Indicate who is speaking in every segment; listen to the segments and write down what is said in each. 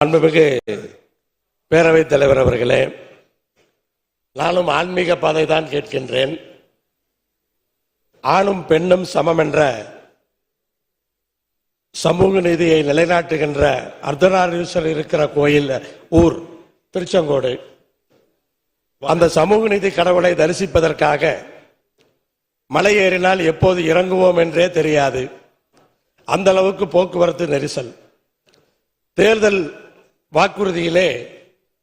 Speaker 1: அன்புமிகு பேரவைத் தலைவர் அவர்களே நானும் ஆன்மீக பாதை தான் கேட்கின்றேன். ஆணும் பெண்ணும் சமம் என்ற சமூக நீதியை நிலைநாட்டுகின்ற அர்த்தநாரீஸ்வரர் இருக்கிற கோயில் ஊர் திருச்செங்கோடு. அந்த சமூக நீதி கடவுளை தரிசிப்பதற்காக மலை ஏறினால் எப்போது இறங்குவோம் என்றே தெரியாது. அந்த அளவுக்கு போக்குவரத்து நெரிசல். தேர்தல் வாக்குறுதியிலே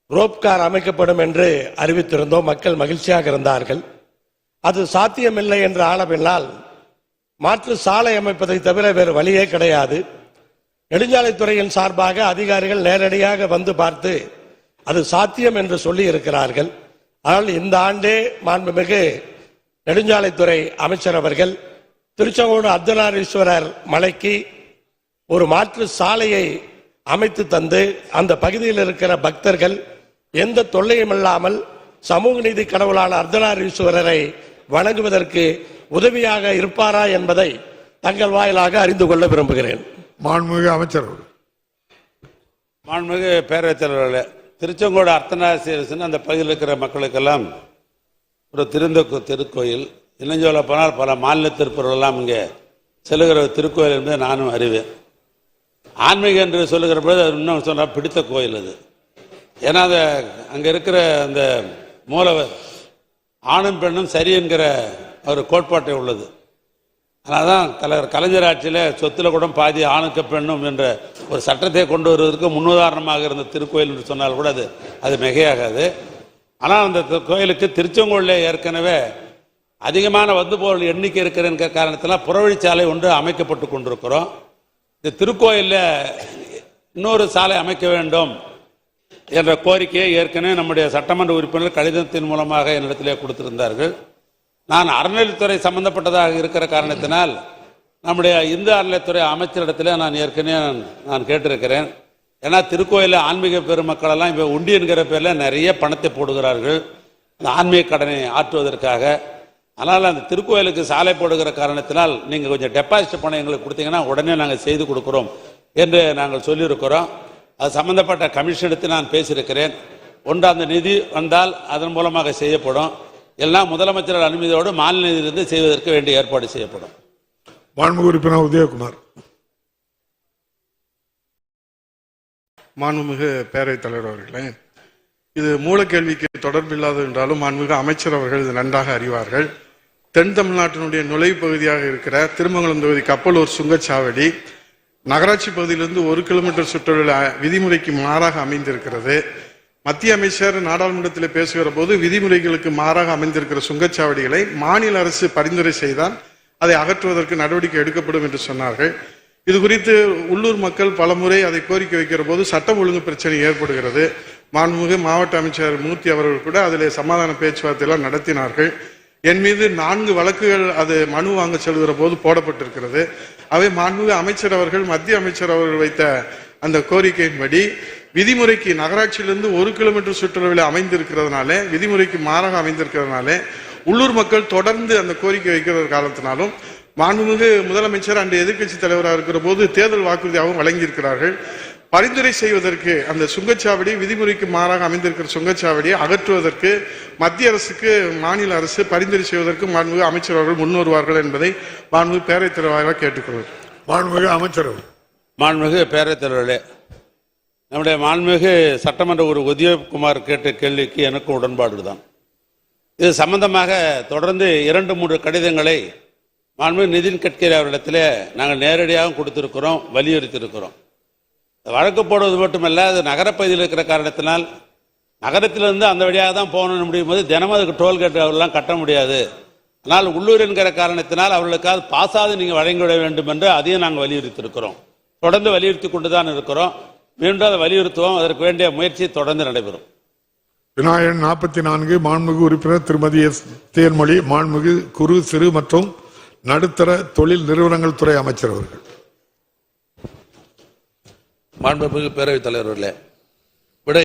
Speaker 1: ரோப்கார் அமைக்கப்படும் என்று அறிவித்திருந்தோம். மக்கள் மகிழ்ச்சியாக இருந்தார்கள். அது சாத்தியமில்லை என்று ஆன மாற்று சாலை அமைப்பதை தவிர வேறு வழியே கிடையாது. நெடுஞ்சாலைத்துறையின் சார்பாக அதிகாரிகள் நேரடியாக வந்து பார்த்து அது சாத்தியம் என்று சொல்லி இருக்கிறார்கள் ஆனால் இந்த ஆண்டே மாண்புமிகு நெடுஞ்சாலைத்துறை அமைச்சர் அவர்கள் திருச்செங்கோடு அர்த்தநாரீஸ்வரர் மலைக்கு ஒரு மாற்று சாலையை அமைத்து தந்து அந்த பகுதியில் இருக்கிற பக்தர்கள் எந்த தொல்லையும் இல்லாமல் சமூக நீதி கடவுளான அர்த்தநாரீஸ்வரரை வணங்குவதற்கு உதவியாக இருப்பாரா என்பதை தங்கள் வாயிலாக அறிந்து கொள்ள விரும்புகிறேன்
Speaker 2: மாண்புமிகு அமைச்சர் அவர்கள்.
Speaker 3: மாண்புமிகு பேரவைத் தலைவர்களே திருச்செங்கோடு அர்த்தநாசீரசன் அந்த பகுதியில் இருக்கிற மக்களுக்கெல்லாம் ஒரு திருந்த திருக்கோயில் இன்னும் சொல்ல போனால் பல மாநில திருப்பூரெல்லாம் இங்கே செல்லுகிற திருக்கோயில் என்பதை நானும் அறிவேன். ஆன்மீகம் என்று சொல்லுகிற பொழுது அது இன்னும் சொன்னால் பிடித்த கோயில் அது. ஏன்னா அந்த அங்கே இருக்கிற அந்த மூலவர் ஆணும் பெண்ணும் சரி என்கிற ஒரு கோட்பாட்டை உள்ளது. அதனால் தான் தலைவர் கலைஞர் ஆட்சியில் சொத்தில் கூட பாதி ஆணுக்கு பெண்ணும் என்ற ஒரு சட்டத்தை கொண்டு வருவதற்கு முன்னுதாரணமாக இருந்த திருக்கோயில் என்று சொன்னால் கூட அது அது மிகையாகாது. ஆனால் அந்த கோயிலுக்கு திருச்செங்கோலில் ஏற்கனவே அதிகமான வந்து போகிற எண்ணிக்கை இருக்கிற காரணத்தில் புறவழிச்சாலை ஒன்று அமைக்கப்பட்டு கொண்டிருக்கிறோம். இந்த திருக்கோயிலில் இன்னொரு சாலை அமைக்க வேண்டும் என்ற கோரிக்கையை ஏற்கனவே நம்முடைய சட்டமன்ற உறுப்பினர் கடிதத்தின் மூலமாக என்னிடத்திலே கொடுத்திருந்தார்கள். நான் அறநிலைத்துறை சம்பந்தப்பட்டதாக இருக்கிற காரணத்தினால் நம்முடைய இந்து அறநிலைத்துறை அமைச்சரிடத்தில் நான் ஏற்கனவே நான்- கேட்டிருக்கிறேன். ஏன்னா திருக்கோயிலில் ஆன்மீக பெருமக்களெல்லாம் இப்போ உண்டி என்கிற பேரில் நிறைய பணத்தை போடுகிறார்கள். இந்த ஆன்மீக கடனை ஆற்றுவதற்காக. அதனால் அந்த திருக்கோயிலுக்கு சாலை போடுகிற காரணத்தினால் நீங்கள் கொஞ்சம் டெபாசிட் பணம் எங்களுக்கு கொடுத்தீங்கன்னா உடனே நாங்கள் செய்து கொடுக்குறோம் என்று நாங்கள் சொல்லியிருக்கிறோம். அது சம்பந்தப்பட்ட கமிஷன் எடுத்து நான் பேசியிருக்கிறேன். ஒன்று அந்த நிதி வந்தால் அதன் மூலமாக செய்யப்படும். எல்லாம் முதலமைச்சர் அனுமதியோடு மாநில நிதியிலிருந்து செய்வதற்கு வேண்டிய ஏற்பாடு செய்யப்படும்.
Speaker 2: மாண்புமிகு உறுப்பினர் உதயகுமார்.
Speaker 4: மாண்புமிகு பேரவைத் தலைவர் அவர்களே இது மூலக்கேள்விக்கு தொடர்பில்லாது என்றாலும் மாண்புமிகு அமைச்சர் அவர்கள் இது நன்றாக அறிவார்கள். தென் தமிழ்நாட்டினுடைய நுழைவு பகுதியாக இருக்கிற திருமங்கலம் தொகுதி கப்பலூர் சுங்கச்சாவடி நகராட்சி பகுதியிலிருந்து ஒரு கிலோமீட்டர் சுற்றுலா விதிமுறைக்கு மாறாக அமைந்திருக்கிறது. மத்திய அமைச்சர் நாடாளுமன்றத்தில் பேசுகிற போது விதிமுறைகளுக்கு மாறாக அமைந்திருக்கிற சுங்கச்சாவடிகளை மாநில அரசு பரிந்துரை செய்தால் அதை அகற்றுவதற்கு நடவடிக்கை எடுக்கப்படும் என்று சொன்னார்கள். இது குறித்து உள்ளூர் மக்கள் பலமுறை அதை கோரிக்கை வைக்கிற போது சட்டம் ஒழுங்கு பிரச்சனை ஏற்படுகிறது. மாண்புமிகு மாவட்ட அமைச்சர் மூர்த்தி அவர்கள் கூட அதில் சமாதான பேச்சுவார்த்தை எல்லாம் நடத்தினார்கள். என் மீது நான்கு வழக்குகள் அது மனு வாங்க செல்கிற போது போடப்பட்டிருக்கிறது. அவை மாண்புமிகு அமைச்சர் அவர்கள் மத்திய அமைச்சர் அவர்கள் வைத்த அந்த கோரிக்கையின்படி விதிமுறைக்கு நகராட்சியிலிருந்து ஒரு கிலோமீட்டர் சுற்றுலாவில் அமைந்திருக்கிறதுனால விதிமுறைக்கு மாறாக அமைந்திருக்கிறதுனால உள்ளூர் மக்கள் தொடர்ந்து அந்த கோரிக்கை வைக்கிற காரணத்தினாலும் மாண்புமிகு முதலமைச்சர் அன்று எதிர்க்கட்சி தலைவராக இருக்கிற போது தேர்தல் வாக்குறுதியாகவும் வழங்கியிருக்கிறார்கள். பரிந்துரை செய்வதற்கு அந்த சுங்கச்சாவடி விதிமுறைக்கு மாறாக அமைந்திருக்கிற சுங்கச்சாவடியை அகற்றுவதற்கு மத்திய அரசுக்கு மாநில அரசு பரிந்துரை செய்வதற்கு மாண்புமிகு அமைச்சர் அவர்கள் முன் வருவார்கள் என்பதை மாண்புமிகு பேரவைத் தலைவராக கேட்டுக்கொள்கிறேன்.
Speaker 2: மாண்புமிகு அமைச்சர்.
Speaker 3: மாண்புமிகு பேரவைத் தலைவர்களே நம்முடைய மாண்புமிகு சட்டமன்ற ஒரு உதயகுமார் கேட்ட கேள்விக்கு எனக்கு உடன்பாடு தான் இது சம்பந்தமாக தொடர்ந்து இரண்டு மூன்று கடிதங்களை மாண்புமிகு நிதின் கட்கரி அவரிடத்தில் நாங்கள் நேரடியாக கொடுத்திருக்கிறோம் வலியுறுத்தியிருக்கிறோம். வழக்கு போடுவது மட்டுமல்ல அது நகரப்பகுதியில் இருக்கிற காரணத்தினால் நகரத்திலிருந்து அந்த வழியாக தான் போகணும்னு முடியும் போது தினமும் அதுக்கு டோல்கேட் அவரெல்லாம் கட்ட முடியாது. ஆனால் உள்ளூர் என்கிற காரணத்தினால் அவர்களுக்காக பாசாது நீங்கள் வழங்கிவிட வேண்டும் என்று அதையும் நாங்கள் வலியுறுத்தியிருக்கிறோம். தொடர்ந்து வலியுறுத்தி கொண்டு தான் இருக்கிறோம். மீண்டும் அதை வலியுறுத்துவோம். அதற்கு வேண்டிய முயற்சி தொடர்ந்து நடைபெறும்.
Speaker 2: விநாயகன் நாற்பத்தி நான்கு மாண்புமிகு உறுப்பினர் திருமதி எஸ். தேன்மொழி மாண்புமிகு குறு சிறு மற்றும் நடுத்தர தொழில் நிறுவனங்கள் துறை அமைச்சர் அவர்கள்.
Speaker 5: மாண்புமிகு பேரவைத் தலைவர்களே